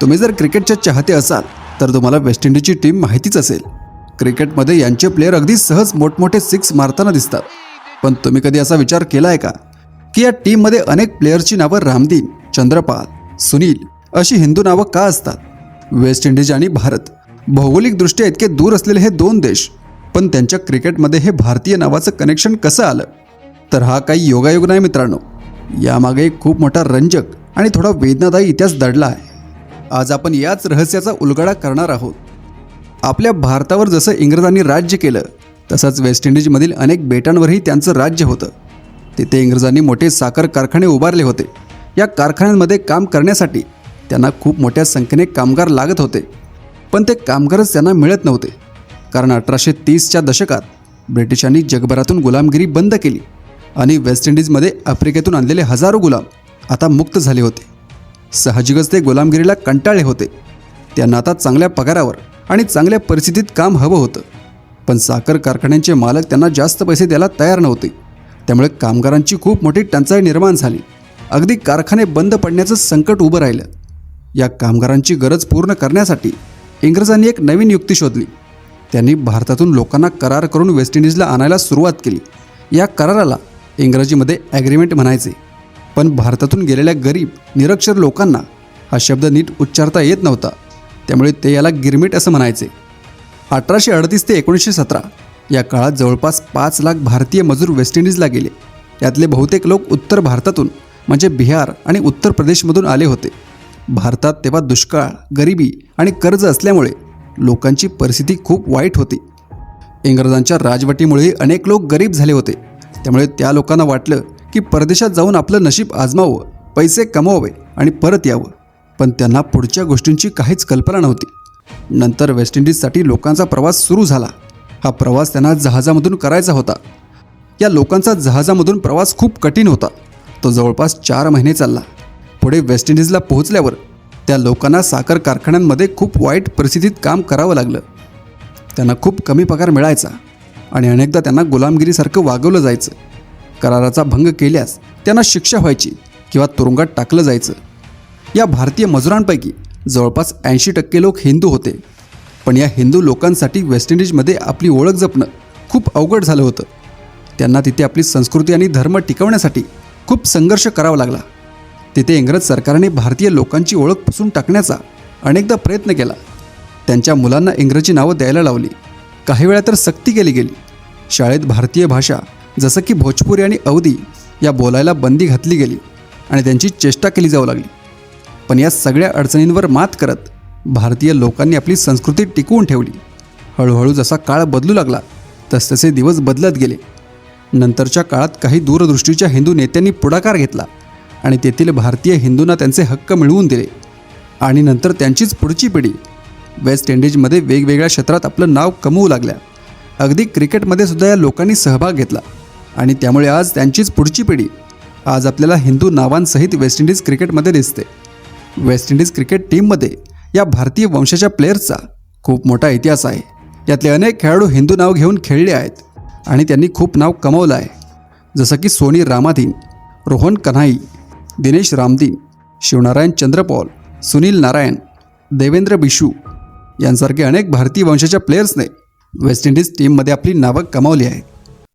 तुम्ही जर क्रिकेटचे चाहते असाल तर तुम्हाला वेस्ट इंडिजची टीम माहितीच असेल. क्रिकेटमध्ये यांचे प्लेयर अगदी सहज मोठमोठे सिक्स मारताना दिसतात. पण तुम्ही कधी असा विचार केला आहे का? की या टीममध्ये अनेक प्लेयरची नावं रामदीन चंद्रपाल सुनील अशी हिंदू नावं का असतात? वेस्ट इंडिज आणि भारत भौगोलिकदृष्ट्या इतके दूर असलेले हे दोन देश पण त्यांच्या क्रिकेटमध्ये हे भारतीय नावाचं कनेक्शन कसं आलं? तर हा काही योगायोग नाही मित्रांनो. यामागे एक खूप मोठा रंजक आणि थोडा वेदनादायी इतिहास दडला आहे. आज आपण याच रहस्याचा उलगडा करणार आहोत. आपल्या भारतावर जसं इंग्रजांनी राज्य केलं तसंच वेस्ट इंडिजमधील अनेक बेटांवरही त्यांचं राज्य होतं. तिथे इंग्रजांनी मोठे साखर कारखाने उभारले होते. या कारखान्यांमध्ये काम करण्यासाठी त्यांना खूप मोठ्या संख्येने कामगार लागत होते. पण ते कामगारच त्यांना मिळत नव्हते. कारण अठराशे तीसच्या दशकात ब्रिटिशांनी जगभरातून गुलामगिरी बंद केली आणि वेस्ट इंडिजमध्ये आफ्रिकेतून आणलेले हजारो गुलाम आता मुक्त झाले होते. साहजिकच ते गुलामगिरीला कंटाळले होते. त्यांना आता चांगल्या पगारावर आणि चांगल्या परिस्थितीत काम हवं होतं. पण साखर कारखान्यांचे मालक त्यांना जास्त पैसे द्यायला तयार नव्हते. त्यामुळे कामगारांची खूप मोठी टंचाई निर्माण झाली. अगदी कारखाने बंद पडण्याचं संकट उभं राहिलं. या कामगारांची गरज पूर्ण करण्यासाठी इंग्रजांनी एक नवीन युक्ती शोधली. त्यांनी भारतातून लोकांना करार करून वेस्ट इंडिजला आणायला सुरुवात केली. या कराराला इंग्रजीमध्ये ॲग्रीमेंट म्हणायचे. पण भारतातून गेलेल्या गरीब निरक्षर लोकांना हा शब्द नीट उच्चारता येत नव्हता. त्यामुळे ते याला गिरमिट असं म्हणायचे. अठराशे अडतीस ते एकोणीसशे सतरा या काळात जवळपास पाच लाख भारतीय मजूर वेस्ट इंडिजला गेले. यातले बहुतेक लोक उत्तर भारतातून म्हणजे बिहार आणि उत्तर प्रदेशमधून आले होते. भारतात तेव्हा दुष्काळ गरिबी आणि कर्ज असल्यामुळे लोकांची परिस्थिती खूप वाईट होती. इंग्रजांच्या राजवटीमुळे अनेक लोक गरीब झाले होते. त्यामुळे त्या लोकांना वाटलं की परदेशात जाऊन आपलं नशीब आजमावं पैसे कमवावे आणि परत यावं. पण त्यांना पुढच्या गोष्टींची काहीच कल्पना नव्हती. नंतर वेस्ट इंडिजसाठी लोकांचा प्रवास सुरू झाला. हा प्रवास त्यांना जहाजामधून करायचा होता. या लोकांचा जहाजामधून प्रवास खूप कठीण होता. तो जवळपास चार महिने चालला. पुढे वेस्ट इंडिजला पोहोचल्यावर त्या लोकांना साखर कारखान्यांमध्ये खूप वाईट परिस्थितीत काम करावं लागलं. त्यांना खूप कमी पगार मिळायचा आणि अनेकदा त्यांना गुलामगिरीसारखं वागवलं जायचं. कराराचा भंग केल्यास त्यांना शिक्षा व्हायची किंवा तुरुंगात टाकलं जायचं. या भारतीय मजुरांपैकी जवळपास ऐंशी टक्के लोक हिंदू होते. पण या हिंदू लोकांसाठी वेस्ट इंडिजमध्ये आपली ओळख जपणं खूप अवघड झालं होतं. त्यांना तिथे आपली संस्कृती आणि धर्म टिकवण्यासाठी खूप संघर्ष करावा लागला. तिथे इंग्रज सरकारने भारतीय लोकांची ओळख पुसून टाकण्याचा अनेकदा प्रयत्न केला. त्यांच्या मुलांना इंग्रजी नावं द्यायला लावली. काही वेळा तर सक्ती केली गेली. शाळेत भारतीय भाषा जसं की भोजपुरी आणि अवधी या बोलायला बंदी घातली गेली आणि त्यांची चेष्टा केली जाऊ लागली. पण या सगळ्या अडचणींवर मात करत भारतीय लोकांनी आपली संस्कृती टिकवून ठेवली. हळूहळू जसा काळ बदलू लागला तसतसे दिवस बदलत गेले. नंतरच्या काळात काही दूरदृष्टीच्या हिंदू नेत्यांनी पुढाकार घेतला आणि तेथील भारतीय हिंदूंना त्यांचे हक्क मिळवून दिले. आणि नंतर त्यांचीच पुढची पिढी. वेस्ट इंडिजमध्ये वेगवेगळ्या क्षेत्रात आपलं नाव कमवू लागल्या. अगदी क्रिकेटमध्ये सुद्धा या लोकांनी सहभाग घेतला. आणि त्यामुळे आज त्यांचीच पुढची पिढी आज आपल्याला हिंदू नावांसहित वेस्ट इंडिज क्रिकेटमध्ये दिसते. वेस्ट इंडिज क्रिकेट टीममध्ये या भारतीय वंशाच्या प्लेयर्सचा खूप मोठा इतिहास आहे. यातले अनेक खेळाडू हिंदू नाव घेऊन खेळले आहेत आणि त्यांनी खूप नाव कमवलं आहे. जसं की सोनी रामाधीन रोहन कन्हाई दिनेश रामदीन शिवनारायण चंद्रपॉल सुनील नारायण देवेंद्र बिशू यांसारखे अनेक भारतीय वंशाच्या प्लेयर्सने वेस्ट इंडिज टीममध्ये आपली नावं कमावली आहेत.